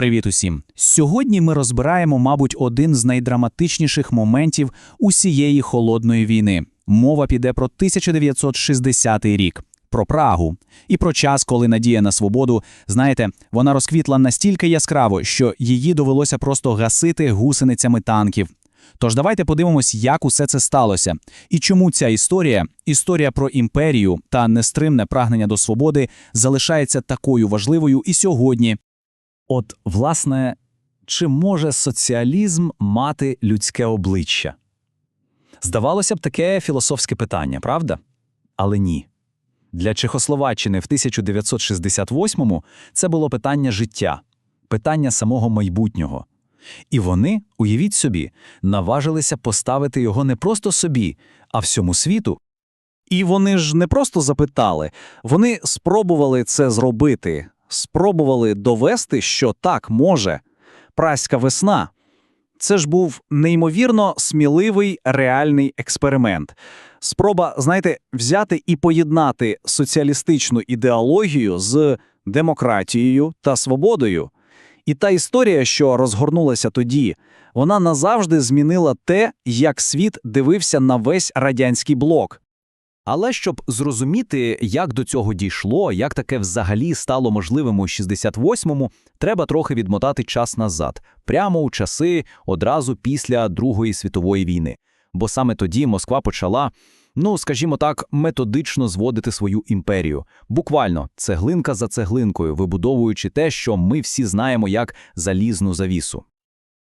Привіт усім! Сьогодні ми розбираємо, мабуть, один з найдраматичніших моментів усієї холодної війни. Мова піде про 1960 рік, про Прагу і про час, коли надія на свободу, знаєте, вона розквітла настільки яскраво, що її довелося просто гасити гусеницями танків. Тож давайте подивимось, як усе це сталося, і чому ця історія, історія про імперію та нестримне прагнення до свободи, залишається такою важливою і сьогодні, От, власне, чи може соціалізм мати людське обличчя? Здавалося б, таке філософське питання, правда? Але ні. Для Чехословаччини в 1968-му це було питання життя, питання самого майбутнього. І вони, уявіть собі, наважилися поставити його не просто собі, а всьому світу. І вони ж не просто запитали, вони спробували це зробити, спробували довести, що так може. Праська весна. Це ж був неймовірно сміливий реальний експеримент. Спроба, знаєте, взяти і поєднати соціалістичну ідеологію з демократією та свободою. І та історія, що розгорнулася тоді, вона назавжди змінила те, як світ дивився на весь радянський блок. Але щоб зрозуміти, як до цього дійшло, як таке взагалі стало можливим у 68-му, треба трохи відмотати час назад, прямо у часи одразу після Другої світової війни. Бо саме тоді Москва почала, ну скажімо так, методично зводити свою імперію, буквально цеглинка за цеглинкою, вибудовуючи те, що ми всі знаємо як залізну завісу.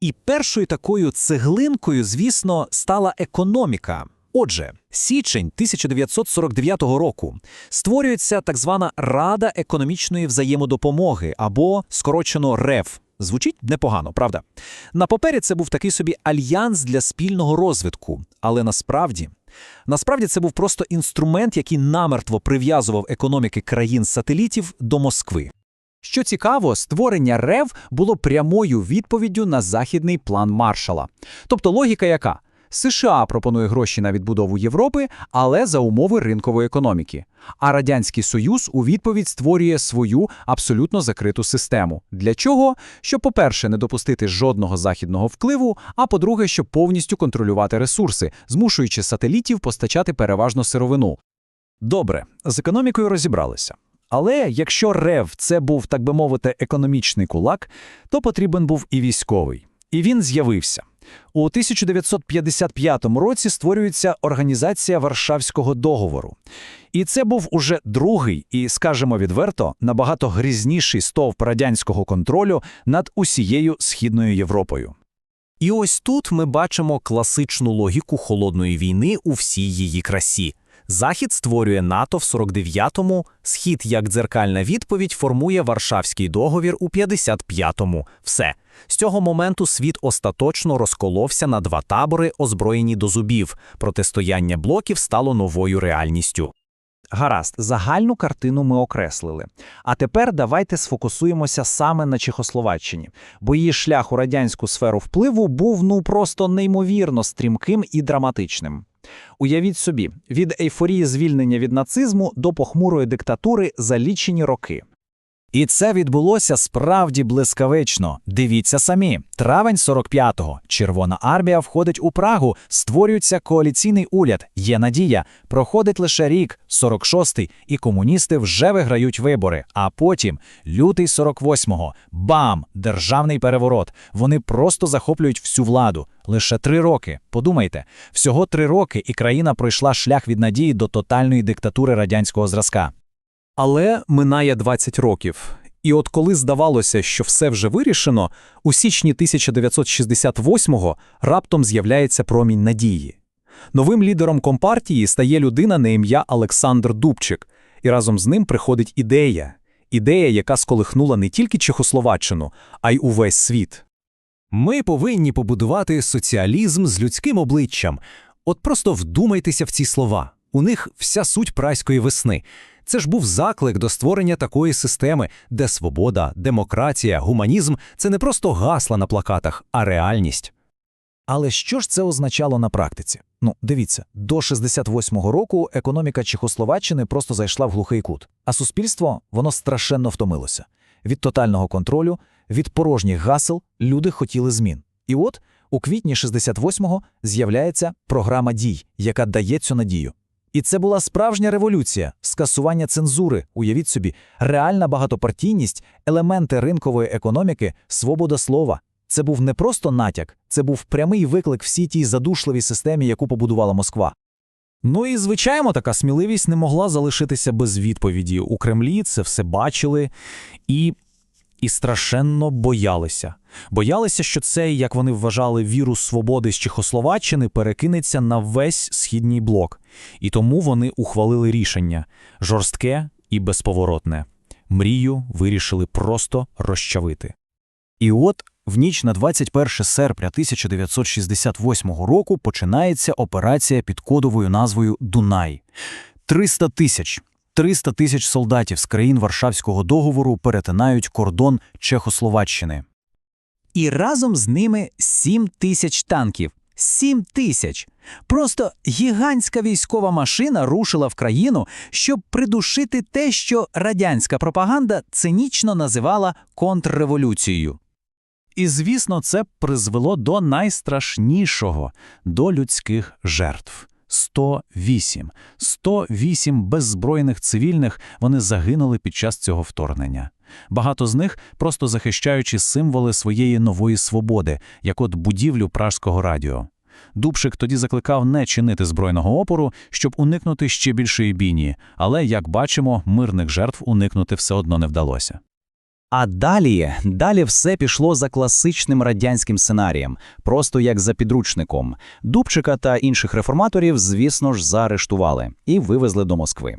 І першою такою цеглинкою, звісно, стала економіка. Отже, січень 1949 року створюється так звана Рада економічної взаємодопомоги або скорочено РЕВ. Звучить непогано, правда? На папері це був такий собі альянс для спільного розвитку, але насправді, насправді це був просто інструмент, який намертво прив'язував економіки країн-сателітів до Москви. Що цікаво, створення РЕВ було прямою відповіддю на західний план Маршала. Тобто логіка яка? США пропонує гроші на відбудову Європи, але за умови ринкової економіки. А Радянський Союз у відповідь створює свою абсолютно закриту систему. Для чого? Щоб, по-перше, не допустити жодного західного впливу, а по-друге, щоб повністю контролювати ресурси, змушуючи сателітів постачати переважно сировину. Добре, з економікою розібралися. Але якщо РЕВ це був, так би мовити, економічний кулак, то потрібен був і військовий. І він з'явився. У 1955 році створюється Організація Варшавського договору. І це був уже другий і, скажемо відверто, набагато грізніший стовп радянського контролю над усією Східною Європою. І ось тут ми бачимо класичну логіку холодної війни у всій її красі. Захід створює НАТО в 49-му, Схід як дзеркальна відповідь формує Варшавський договір у 55-му. Все. З цього моменту світ остаточно розколовся на два табори, озброєні до зубів. Протистояння блоків стало новою реальністю. Гаразд, загальну картину ми окреслили. А тепер давайте сфокусуємося саме на Чехословаччині, бо її шлях у радянську сферу впливу був ну просто неймовірно стрімким і драматичним. Уявіть собі, від ейфорії звільнення від нацизму до похмурої диктатури за лічені роки. І це відбулося справді блискавично. Дивіться самі. Травень 45-го. Червона армія входить у Прагу, створюється коаліційний уряд. Є надія. Проходить лише рік, 46-й, і комуністи вже виграють вибори. А потім, лютий 48-го, бам! Державний переворот. Вони просто захоплюють всю владу. Лише три роки. Подумайте, всього три роки, і країна пройшла шлях від надії до тотальної диктатури радянського зразка. Але минає 20 років. І от коли здавалося, що все вже вирішено, у січні 1968-го раптом з'являється промінь надії. Новим лідером компартії стає людина на ім'я Олександр Дубчик, і разом з ним приходить ідея. Ідея, яка сколихнула не тільки Чехословаччину, а й увесь світ. Ми повинні побудувати соціалізм з людським обличчям. От просто вдумайтеся в ці слова. У них вся суть праської весни. Це ж був заклик до створення такої системи, де свобода, демократія, гуманізм це не просто гасла на плакатах, а реальність. Але що ж це означало на практиці? Ну, дивіться, до 68-го року економіка Чехословаччини просто зайшла в глухий кут, а суспільство воно страшенно втомилося від тотального контролю, Від порожніх гасел люди хотіли змін. І от у квітні 68-го з'являється програма дій, яка дає цю надію. І це була справжня революція, скасування цензури, уявіть собі, реальна багатопартійність, елементи ринкової економіки, свобода слова. Це був не просто натяк, це був прямий виклик всій тій задушливій системі, яку побудувала Москва. Ну і звичайно, така сміливість не могла залишитися без відповіді. У Кремлі це все бачили і, і страшенно боялися. Боялися, що цей, як вони вважали, вірус свободи з Чехословаччини перекинеться на весь східній блок. І тому вони ухвалили рішення жорстке і безповоротне. Мрію вирішили просто розчавити. І от в ніч на 21 серпня 1968 року починається операція під кодовою назвою «Дунай». 300 тисяч. 300 тисяч солдатів з країн Варшавського договору перетинають кордон Чехословаччини. І разом з ними 7 тисяч танків. 7 тисяч! Просто гігантська військова машина рушила в країну, щоб придушити те, що радянська пропаганда цинічно називала контрреволюцією. І, звісно, це призвело до найстрашнішого – до людських жертв. 108. 108 беззбройних цивільних вони загинули під час цього вторгнення. Багато з них просто захищаючи символи своєї нової свободи, як от будівлю пражського радіо. Дубшик тоді закликав не чинити збройного опору, щоб уникнути ще більшої бійні, але, як бачимо, мирних жертв уникнути все одно не вдалося. А далі, далі все пішло за класичним радянським сценарієм, просто як за підручником. Дубчика та інших реформаторів, звісно ж, заарештували і вивезли до Москви.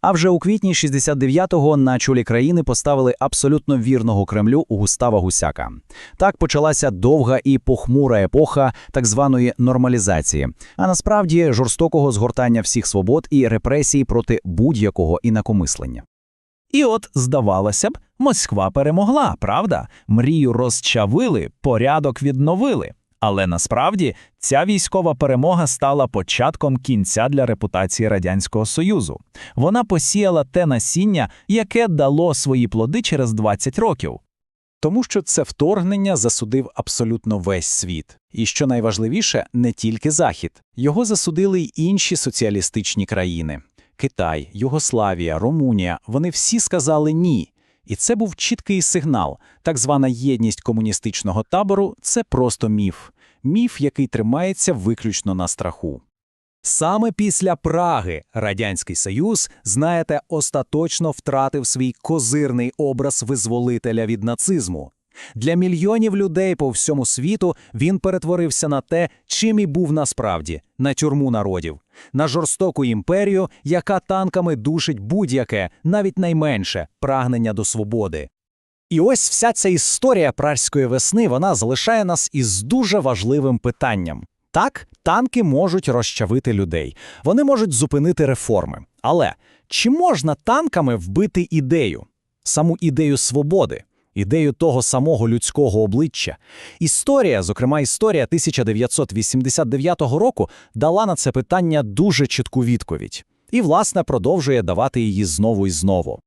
А вже у квітні 69-го на чолі країни поставили абсолютно вірного Кремлю Густава Гусяка. Так почалася довга і похмура епоха так званої нормалізації, а насправді жорстокого згортання всіх свобод і репресій проти будь-якого інакомислення. І от, здавалося б, Москва перемогла, правда? Мрію розчавили, порядок відновили. Але насправді ця військова перемога стала початком кінця для репутації Радянського Союзу. Вона посіяла те насіння, яке дало свої плоди через 20 років. Тому що це вторгнення засудив абсолютно весь світ. І що найважливіше, не тільки Захід. Його засудили й інші соціалістичні країни. Китай, Югославія, Румунія – вони всі сказали «ні». І це був чіткий сигнал. Так звана єдність комуністичного табору – це просто міф. Міф, який тримається виключно на страху. Саме після Праги Радянський Союз, знаєте, остаточно втратив свій козирний образ визволителя від нацизму. Для мільйонів людей по всьому світу він перетворився на те, чим і був насправді – на тюрму народів, на жорстоку імперію, яка танками душить будь-яке, навіть найменше, прагнення до свободи. І ось вся ця історія пражської весни вона залишає нас із дуже важливим питанням. Так, танки можуть розчавити людей, вони можуть зупинити реформи. Але чи можна танками вбити ідею, саму ідею свободи, ідею того самого людського обличчя? Історія, зокрема історія 1989 року, дала на це питання дуже чітку відповідь. І, власне, продовжує давати її знову і знову.